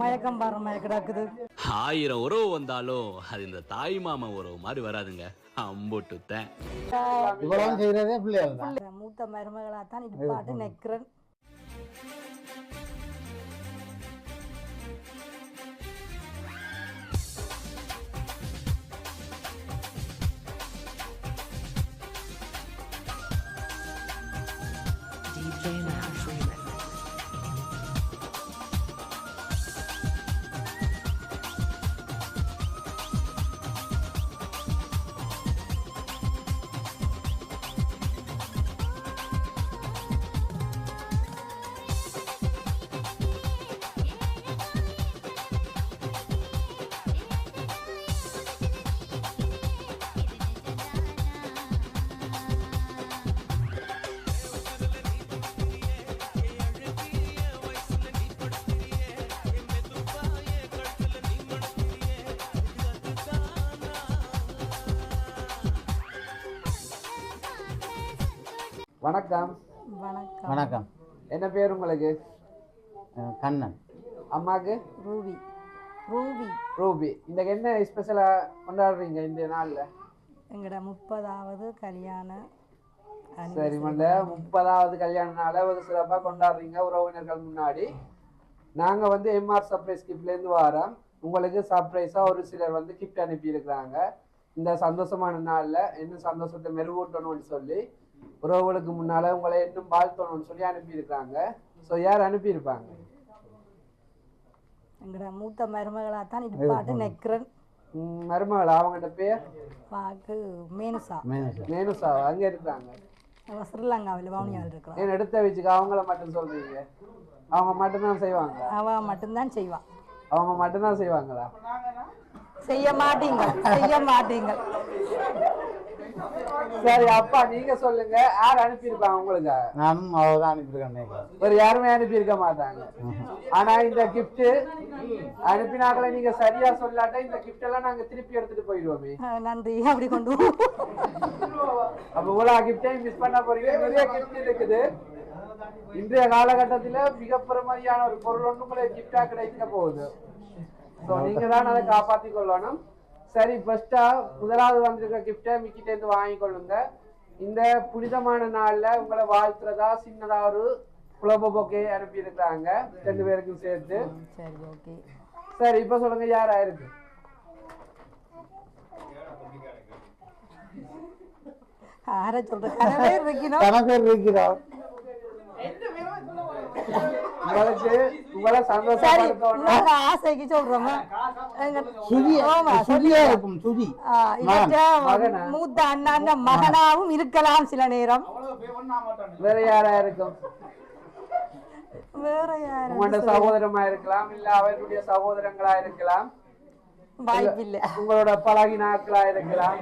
மயக்கம் பாரு மயக்க கிடக்குது ஆயிரம் உறவு வந்தாலும் அது இந்த தாய் மாமா உறவு மாதிரி வராதுங்க. அம்புட்டுத்தேன். இவ்வளவு செய்யறதே பிள்ளைகள் தான். பிள்ளை, மூத்த மருமகளா தான் இப்பாட்டு நிக்கிறேன். வணக்கம். வணக்கம். வணக்கம். என்ன பேர் உங்களுக்கு? கண்ணன். அம்மாக்கு? ரூபி. ரூபி. ரூபி. இந்த என்ன ஸ்பெஷலா கொண்டாடுறீங்க இந்த நாள்ல? எங்கட முப்பதாவது கல்யாண சரி மண்ட. முப்பதாவது கல்யாண நாளை ஒரு சிறப்பா கொண்டாடுறீங்க உறவினர்கள் முன்னாடி. நாங்க வந்து எம்ஆர் சர்ப்ரைஸ் கிஃப்ட்ல இருந்து வரோம். உங்களுக்கு சர்ப்ரைஸா ஒரு சிலர் வந்து கிஃப்ட் அனுப்பி இருக்கிறாங்க இந்த சந்தோஷமான நாள்ல இன்னும் சந்தோஷத்தை மெருகூட்டணும்னு சொல்லி உறவுகளுக்கு முன்னால உங்களை இன்னும் வாழ்த்தணும்னு சொல்லி அனுப்பி இருக்கிறாங்க ஸோ யார் அனுப்பியிருப்பாங்க? எங்கட மூத்த மருமகளா தான் இப்பாட்டு நிக்கிறேன். ம், மருமகளா? அவங்கள்ட்ட பேர்? பாக்கு மேனுசா. மேனுசாவா அங்க இருக்கிறாங்க. அவ ஸ்ரீலங்காவில் வவுனியாவில் இருக்கிறான் ஏன் எடுத்த வச்சுக்க அவங்கள மட்டும் சொல்றீங்க? அவங்க மட்டும்தான் செய்வாங்க அவ மட்டும்தான் செய்வா. அவங்க மட்டும்தான் செய்வாங்களா? செய்ய மாட்டீங்க செய்ய மாட்டீங்க. சரி அப்பா நீங்க சொல்லுங்க. யார் அனுப்பியிருப்பாங்க உங்களுக்கு? நானும் அவள் தான் அனுப்பியிருக்கேன். வேற யாருமே அனுப்பியிருக்க மாட்டாங்க. ஆனா இந்த கிஃப்ட் அனுப்பினாக்களை நீங்க சரியா சொல்லாட்டா இந்த கிஃப்ட் எல்லாம் நாங்க திருப்பி எடுத்துட்டு போயிடுவோமே. நன்றி. அப்படி கொண்டு அப்ப இவ்வளவு கிஃப்டையும் மிஸ் பண்ண போறீங்க. நிறைய கிஃப்ட் இருக்குது. இன்றைய காலகட்டத்துல மிக பெருமதியான ஒரு பொருள் ஒன்று உங்களுக்கு கிஃப்டா கிடைக்க போகுது. நீங்க தான் அதை காப்பாத்தி கொள்ளணும். சரி ஃபர்ஸ்டா முதலாவது வந்திருக்க கிஃப்டை மிக்கிட்ட இருந்து வாங்கி கொள்ளுங்க இந்த புனிதமான நாள்ல உங்களை வாழ்த்துறதா சின்னதா ஒரு குழம்ப பொக்கே அனுப்பி இருக்கிறாங்க ரெண்டு பேருக்கும் சேர்த்து. சரி ஓகே. சரி இப்ப சொல்லுங்க யாரா இருக்கு ஆர சொல்ற கனவே வைக்கணும். கணக்கர் இருக்கிறார் உங்களுக்கு உங்களை ஆசைக்கு சொல்றோமா? மூத்த அண்ணாண்ட மகனாவும் இருக்கலாம் சில நேரம். வேற யாரா இருக்கும்? வேற யாரு உங்களோட சகோதரமா இருக்கலாம் இல்ல அவருடைய சகோதரங்களா இருக்கலாம்? வாய்ப்பு இல்ல உங்களோட பழகினாக்களா இருக்கலாம்?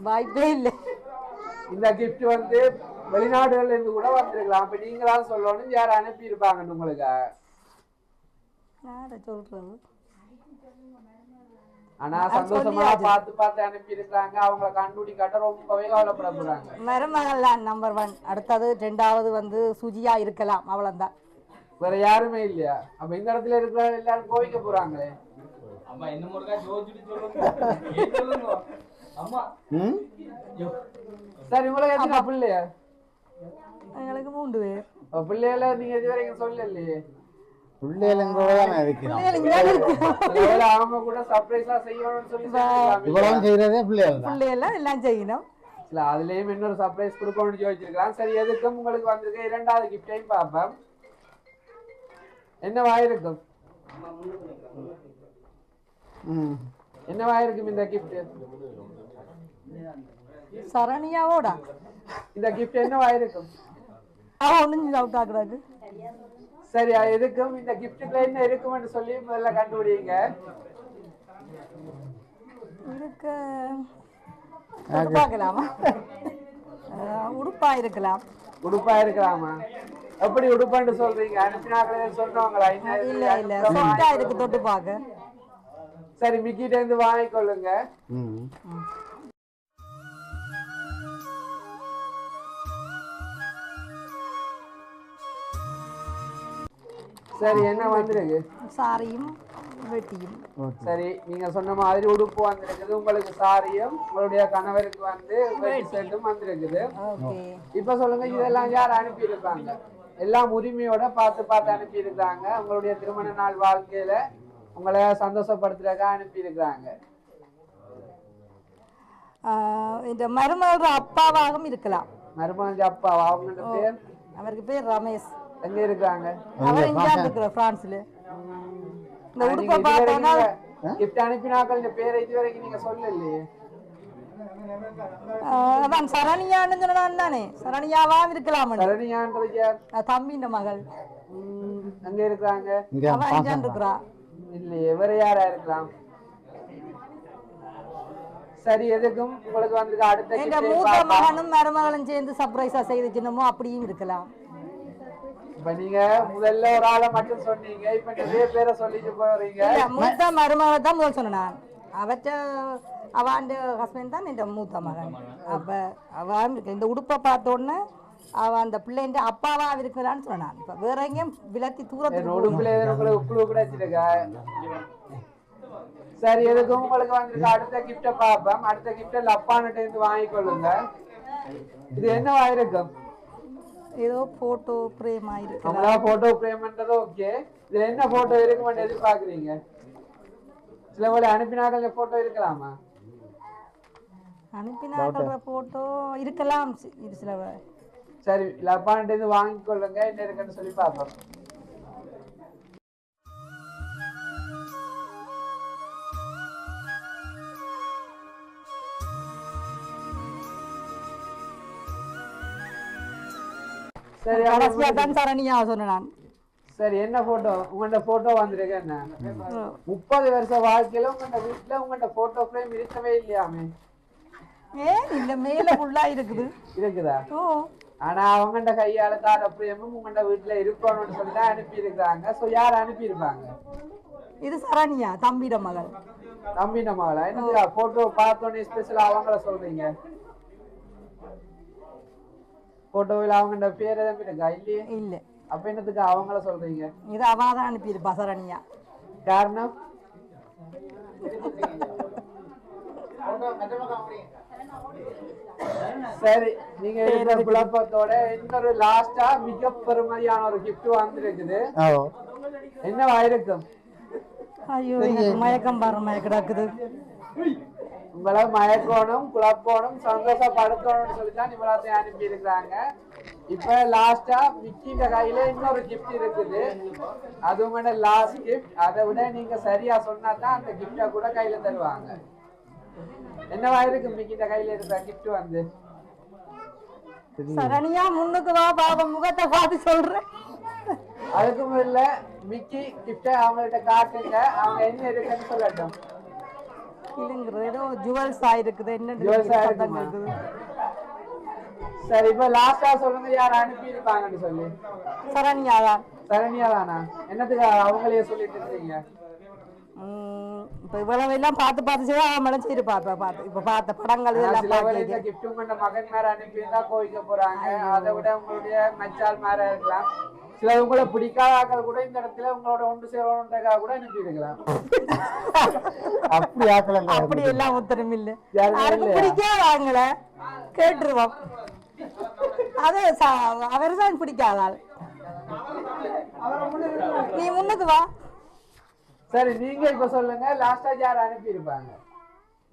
வாய்ப்பே இல்ல. இந்த gift வந்து வெளிநாடுகள்ல இருந்து கூட வந்திருக்கலாம். அப்ப நீங்க தான் சொல்லணும் யார் அனுப்பி இருப்பாங்கன்னு உங்களுக்கு. யார சொல்றது? ஆனா சந்தோஷமா. பார்த்து பார்த்து அனுப்பி இருக்காங்க அவங்கள கண்டுபிடி காட்ட ரொம்பவே கவலைப்பட போறாங்க மருமகள் நம்பர் ஒன் அடுத்தது ரெண்டாவது வந்து சுஜியா இருக்கலாம். அவ்வளவுதான். வேற யாருமே இல்லையா? அப்ப இந்த இடத்துல இருக்கிற எல்லாரும் கோவிக்க போறாங்களே. ம்? சரி உங்களுக்கு எத்தனை பிள்ளையா? எங்களுக்கு மூன்று பேர். பிள்ளைகள நீங்க இது வரைக்கும் சொல்லலையே எல்லாம் செய்யணும். இல்ல அதுலயும் இன்னொரு சர்ப்ரைஸ் கொடுக்கணும்னு யோசிச்சிருக்கலாம். சரி எதுக்கும் உங்களுக்கு வந்திருக்க? இரண்டாவது கிஃப்டையும் பார்ப்போம். என்னவா இருக்கும் ம். என்னவா இருக்கும் இந்த கிஃப்ட் சரணியாவோட. இந்த கிஃப்ட் என்னவா இருக்கும் அவ ஒன்றும் அவுட் ஆகுறாரு சரி அது எதுக்கும் இந்த கிஃப்ட்டுக்குள்ள என்ன இருக்கும்னு சொல்லி முதல்ல கண்டுபிடிங்க. இருக்க அஹ், உடுப்பா இருக்கலாம் உடுப்பா இருக்கலாமா எப்படி உடுப்பான்னு சொல்றீங்க? அனுப்பினாக்களே சொன்னவங்களா? இல்ல இல்ல. சொட்டா இருக்கு தொட்டு பார்க்க சரி மிக்கிட்ட இருந்து வாங்கிக்கொள்ளுங்க. சரி என்ன வந்திருக்கு சாரியும் வெட்டியும். சரி நீங்க சொன்ன மாதிரி உடுப்பு வந்திருக்குது. உங்களுக்கு சாரியும் உங்களுடைய கணவருக்கு வந்து வெட்டி. செட்டும் வந்திருக்குது. இப்ப சொல்லுங்க இதெல்லாம் யார் அனுப்பியிருப்பாங்க எல்லாம் உரிமையோட பார்த்து பார்த்து அனுப்பியிருக்காங்க. உங்களுடைய திருமண நாள் வாழ்க்கையில உங்களை சந்தோஷப்படுத்துறதுக்காக அனுப்பியிருக்கிறாங்க. இந்த மருமகளோட அப்பாவாகவும் இருக்கலாம். மருமகன் அப்பா அவங்களோட பேர்? அவருக்கு பேர் ரமேஷ். எங்க இருக்காங்க? அவர் இருக்கிற பிரான்ஸ்ல இந்த உடுப்பை பார்த்தோன்னா கிஃப்ட் அனுப்பினாக்கள் இந்த பேரை இதுவரைக்கும் நீங்க சொல்லலையே? ஆஹ், அதான் சரணியான்னு சொன்னான் தானே. சரணியாவா இருக்கலாம் சரணியான்றது தம்பின்ற மகள். ம், எங்க இருக்காங்க? அவன் இங்கே இருக்கிறா. இல்லையே வேற யாரா இருக்கலாம்? சரி எதுக்கும்? உங்களுக்கு வந்து அடுத்த மூத்த. மகனும் மருமகளும் சேர்ந்து சர்ப்ரைஸா செய்து சின்னமோ அப்படியும் இருக்கலாம். இப்ப நீங்க முதல்ல ஒரு ஆளை மட்டும் சொன்னீங்க. இப்ப நிறைய பேரை சொல்லிட்டு போறீங்க. மூத்த மருமகளை தான் முதல் சொன்னேன் நான். அவற்ற அவன் ஹஸ்பண்ட் தான் இந்த மூத்த மகன். அப்ப அவன் இந்த உடுப்பை பார்த்த உடனே அவன் அந்த பிள்ளைன்ற அப்பாவா இருக்கலான்னு சொன்னான் இப்ப வேற எங்கேயும் விலத்தி தூரத்துக்கு சரி எதுக்கும் உங்களுக்கு வந்திருக்க அடுத்த கிஃப்ட பார்ப்போம். அடுத்த கிஃப்ட லப்பான்கிட்ட இருந்து வாங்கிக்கொள்ளுங்க. இது என்னவா இருக்கும் ஏதோ போட்டோ பிரேம் ஆயிருக்கு நம்மளா போட்டோ பிரேம்ன்றது ஓகே இதுல என்ன போட்டோ இருக்குமென்னு எதிர்பார்க்கறீங்க சில வேலை அனுப்பினாக்கள் போட்டோ இருக்கலாமா அனுப்பினாக்கிற போட்டோ இருக்கலாம் இது சில சரி லப்பான்கிட்ட இருந்து வாங்கிக்கொள்ளுங்க என்ன இருக்குன்னு சொல்லி பார்ப்போம் சரி கடைசியா தான் சரணியா சொன்னேன் நான்? சரி என்ன போட்டோ உங்கள்ட்ட போட்டோ வந்திருக்கு என்ன முப்பது வருஷ வாழ்க்கையில உங்கள்ட்ட வீட்டுல உங்கள்ட்ட போட்டோ ஃப்ரேம் இருக்கவே இல்லையாமே? ஏன் இல்ல மேல ஃபுல்லா இருக்குது? இருக்குதா? ஆனா அவங்கள்ட்ட கையால தார பிரேமும் உங்கள்ட்ட வீட்டுல இருக்கணும்னு சொல்லி தான் அனுப்பியிருக்காங்க சோ யார் அனுப்பியிருப்பாங்க? இது சரணியா தம்பிட மகள். தம்பி நம்மளா என்ன போட்டோ பார்த்தோன்னே ஸ்பெஷலா அவங்கள சொல்றீங்க? போட்டோவில் அவங்கள்ட்ட பேர் எதுவும் இருக்கா இல்லையே. இல்ல. அப்ப என்னத்துக்கு அவங்கள சொல்றீங்க? இது அவா தான் அனுப்பியிருப்பா சரணியா காரணம்? சரி நீங்க இருக்கிற குழப்பத்தோட இன்னொரு லாஸ்டா மிக பெருமதியான ஒரு gift வந்திருக்குது. என்னவா இருக்கும் ஐயோ மயக்கம் பாரு கிடக்குது உங்களை மயக்கணும் குழப்பணும் சந்தோஷப்படுத்தணும்னு சொல்லி தான் இவ்வளோத்தையும் அனுப்பி இருக்கிறாங்க இப்ப லாஸ்டா விக்கிங்க கையில இன்னொரு gift இருக்குது. அதுவும் லாஸ்ட் gift? அதை விட நீங்க சரியா சொன்னா தான் அந்த கிஃப்டை கூட கையில தருவாங்க. என்னவா இருக்கு மிக்கிட்ட கையில இருக்கிற gift வந்து? சரணியா முன்னுக்கு வா பாபா முகத்தை பார்த்து சொல்றேன். அதுக்கு முதல்ல மிக்கி கிஃப்டை அவங்கள்ட்ட காட்டுங்க. அவங்க என்ன இருக்குன்னு சொல்லட்டும். இல்லைங்கிறது ஏதோ ஜுவல்ஸ் ஆயிருக்குது. என்ன? இருக்குது சரி இப்ப லாஸ்டா சொல்லுங்க யார்? அனுப்பி இருப்பாங்கன்னு சொல்லி. சரணியா தான் சரண்யா தானா என்னத்துக்கு அவங்களே சொல்லிட்டு இருக்கீங்க? இப்ப இவ்வளவு எல்லாம் பார்த்து பார்த்து செய்ய அவன் மேலே செய்து பார்ப்பேன் பார்த்து இப்ப பார்த்த படங்கள் ஆனா இதெல்லாம் சில பேர் இந்த பார்க்க gift உங்க மகன் மேல அனுப்பியிருந்தா கோவிக்க போறாங்க. அதை விட உங்களுடைய மச்சால் மேல இருக்கலாம். சில உங்களை பிடிக்காத ஆட்கள் கூட இந்த இடத்துல உங்களோட ஒன்று சேரணுன்றதுக்காக கூட அனுப்பி இருக்கலாம் அப்படி ஆக்கலாம் அப்படி எல்லாம் உத்தரம் இல்ல. இல்லையா? பிடிக்காதாங்கள? கேட்டுருவோம். அது அவர் தான் பிடிக்காதாள். நீ முன்னுக்கு வா. சரி நீங்க இப்ப சொல்லுங்க. லாஸ்டா யார் அனுப்பி இருப்பாங்க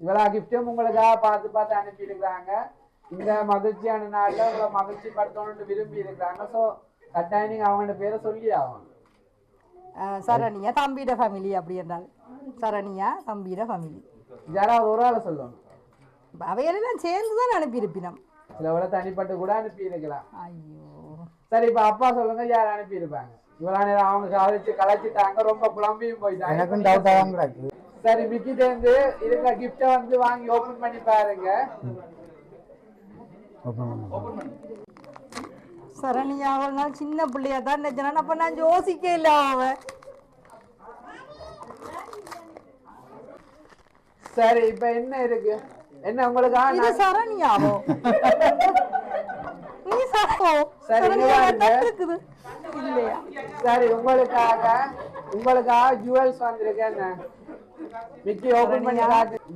இவ்வளவு கிஃப்டும் உங்களுக்காக பார்த்து பார்த்து அனுப்பி இருக்காங்க இந்த மகிழ்ச்சியான நாள்ல உங்களை மகிழ்ச்சி படுத்தணும்னு விரும்பி இருக்காங்க சோ கட்டாயம் நீங்க அவங்களோட பேரை சொல்லி ஆகணும். சரணியா தம்பியோட ஃபேமிலி அப்படி என்றால் சரணியா தம்பியோட ஃபேமிலி யாராவது ஒரு ஆளை சொல்லணும். அவையெல்லாம் சேர்ந்து தான் அனுப்பியிருப்பினோம். சில விட தனிப்பட்டு கூட அனுப்பி இருக்கலாம் ஐயோ. சரி இப்ப அப்பா சொல்லுங்க யார் அனுப்பி இருப்பாங்க இவ்வளவு நேரம் அவங்க சாதிச்சு கலைச்சிட்டாங்க ரொம்ப குழம்பியும் போயிட்டாங்க. எனக்கும் டவுட்டாக தான் கிடக்கு. சரி மிக்கிட்ட இருந்து இருக்கிற கிஃப்ட வந்து வாங்கி ஓபன் பண்ணி பாருங்க. ஓப்பன் பண்ணு. சரணியா ஒரு நாள் சின்ன பிள்ளையா தான் நினைச்சேன். அப்ப நான் யோசிக்க இல்ல அவன் சரி இப்ப என்ன இருக்கு? என்ன உங்களுக்காக இது சரணியாவோ? நீ வாருங்க. இருக்குது. இல்லையா? சரி உங்களுக்காக உங்களுக்காக ஜுவல்ஸ் வந்திருக்கேன் மிக்கி ஓபன் பண்ணி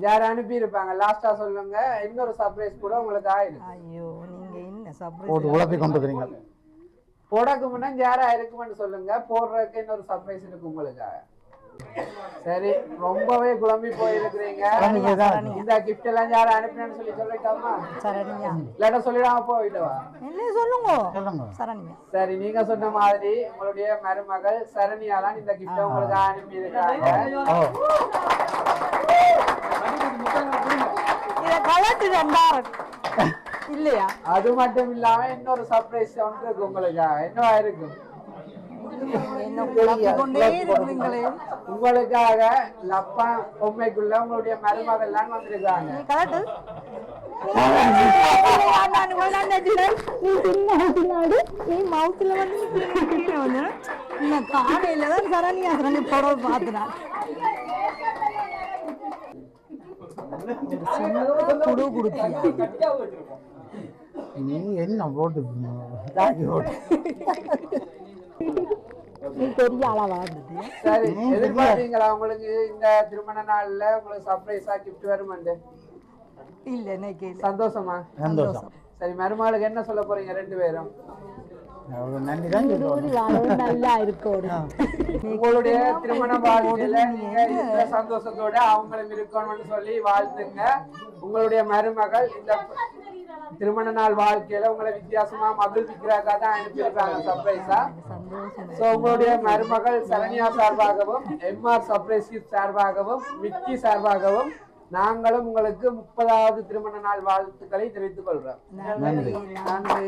யார் அனுப்பி இருப்பாங்க லாஸ்டா சொல்லுங்க. இன்னொரு சர்ப்ரைஸ் கூட உங்களுக்கு ஆயிடும். ஐயோ. என்ன போட்டு சர்ப்ரைஸ் உழப்பி கொண்டு இருக்கிறீங்க போடக்கு முன்னா யாரா இருக்குமென்னு சொல்லுங்க. போடுறதுக்கு இன்னொரு சர்ப்ரைஸ் இருக்கு உங்களுக்காக சரி ரொம்பவே குழம்பி போயிருக்கிறீங்க. இந்த கிஃப்ட் எல்லாம் யாரும் அனுப்பினேன்னு சொல்லி சொல்லிட்டாமா? சரணியா இல்லாட்ட சொல்லிடாம போயிட்டவா சொல்லுங்க? சொல்லுங்க. சரணியா சரி நீங்க சொன்ன மாதிரி உங்களுடைய மருமகள் சரணியா தான் இந்த கிஃப்ட் உங்களுக்கு அனுப்பி இருக்காங்க ஓ இதை கலட்டு ரெண்டாயிரம் இல்லையா? அது மட்டும் இல்லாம இன்னொரு சர்ப்ரைஸ் ஒன்று இருக்கு உங்களுக்காக. என்னவா இருக்கும்? உங்களுக்காக லப்பா பொம்மைக்குள்ள உங்களுடைய மருமகள் எல்லாம் வந்திருக்காங்க. நீ மவுத்துல வந்து காலையில தான் சரணியா சரணி குடுத்தியா? நீ என்ன போட்டு நீ பெரிய ஆளா வாழ்ந்துட்டு சரி எதிர்பார்த்தீங்களா உங்களுக்கு இந்த திருமண நாள்ல உங்களுக்கு சர்ப்ரைஸா கிஃப்ட் வருமாண்டு? இல்ல இன்னைக்கு இல்ல சந்தோஷமா? சந்தோஷம். சரி மருமகளுக்கு என்ன சொல்ல போறீங்க ரெண்டு பேரும்? நல்லா இருக்கோடு உங்களுடைய திருமண வாழ்க்கையில நீங்க சந்தோஷத்தோட அவங்களும் இருக்கணும்னு சொல்லி வாழ்த்துங்க உங்களுடைய மருமகள் இந்த திருமண நாள் வாழ்க்கையில உங்களை வித்தியாசமா மகிழ்விக்கிறாக்கா தான் அனுப்பியிருக்காங்க சர்ப்ரைஸா சோ உங்களுடைய மருமகள் சரண்யா சார்பாகவும் எம்ஆர் சர்ப்ரைஸ் கிஃப்ட் சார்பாகவும் மிக்கி சார்பாகவும் நாங்களும் உங்களுக்கு முப்பதாவது திருமண நாள் வாழ்த்துக்களை தெரிவித்துக் கொள்றோம் நன்றி.